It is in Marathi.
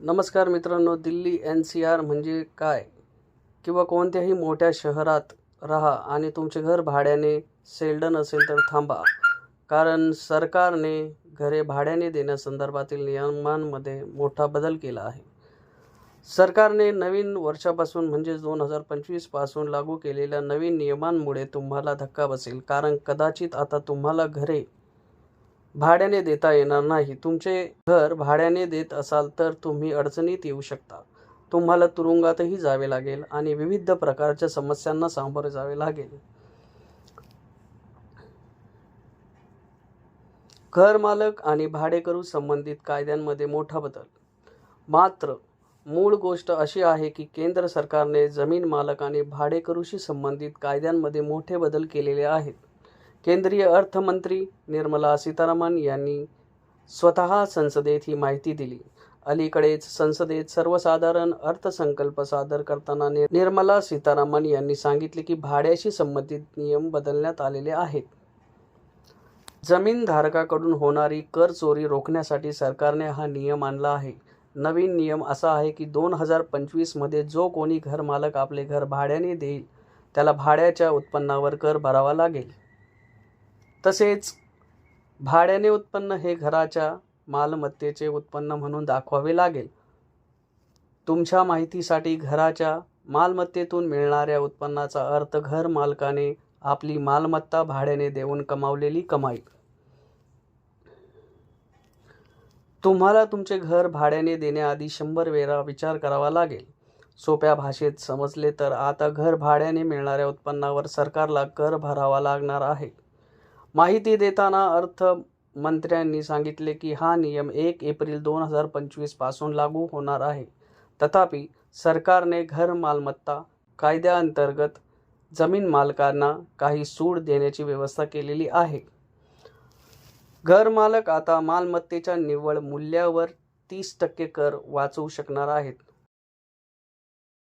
नमस्कार मित्रांनो दिल्ली एन सी आर म्हणजे काय? किंवा कोणत्याही मोठ्या शहरात राहा आणि तुमचे घर भाड्याने सेल्डन असेल तर थांबा. कारण सरकारने घरे भाड्याने देण्यासंदर्भातील नियमांमध्ये मोठा बदल केला आहे. सरकारने नवीन वर्षापासून म्हणजेच दोन हजार पंचवीसपासून लागू केलेल्या नवीन नियमांमुळे तुम्हाला धक्का बसेल. कारण कदाचित आता तुम्हाला घरे भाड्याने देता येणार नाही. तुमचे घर भाड्याने देत असाल तर तुम्ही अडचणीत येऊ शकता. तुम्हाला तुरुंगातही जावे लागेल आणि विविध प्रकारच्या समस्यांना सामोरे जावे लागेल. घरमालक आणि भाडेकरू संबंधित कायद्यांमध्ये मोठा बदल. मात्र मूळ गोष्ट अशी आहे की केंद्र सरकारने जमीन मालक आणि भाडेकरूशी संबंधित कायद्यांमध्ये मोठे बदल केलेले आहेत. केंद्रीय अर्थमंत्री निर्मला सीतारामन यांनी स्वतः संसदेत ही माहिती दिली. अलीकडेच संसदेत सर्वसाधारण अर्थसंकल्प सादर करताना नि- निर्मला सीतारामन यांनी सांगितले की भाड्याशी संबंधित नियम बदलण्यात आलेले आहेत. जमीनधारकाकडून होणारी कर चोरी रोखण्यासाठी सरकारने हा नियम आणला आहे. नवीन नियम असा आहे की दोन हजार पंचवीसमध्ये जो कोणी घरमालक आपले घर भाड्याने देईल त्याला भाड्याच्या उत्पन्नावर कर भरावा लागेल. तसेच भाड्याने उत्पन्न हे घराच्या मालमत्तेचे उत्पन्न म्हणून दाखवावे लागेल. तुमच्या माहितीसाठी घराच्या मालमत्तेतून मिळणाऱ्या उत्पन्नाचा अर्थ घर मालकाने आपली मालमत्ता भाड्याने देऊन कमावलेली कमाई. तुम्हाला तुमचे घर भाड्याने देण्याआधी शंभर वेळा विचार करावा लागेल. सोप्या भाषेत समजले तर आता घर भाड्याने मिळणाऱ्या उत्पन्नावर सरकारला कर भरावा लागणार आहे. माहिती देताना अर्थमंत्र्यांनी सांगितले की हा नियम एक एप्रिल दोन हजार पंचवीसपासून लागू होणार आहे. तथापि सरकारने घर मालमत्ता कायद्याअंतर्गत जमीन मालकांना काही सूट देण्याची व्यवस्था केलेली आहे. घरमालक आता मालमत्तेच्या निव्वळ मूल्यावर तीस टक्के कर वाचवू शकणार आहेत.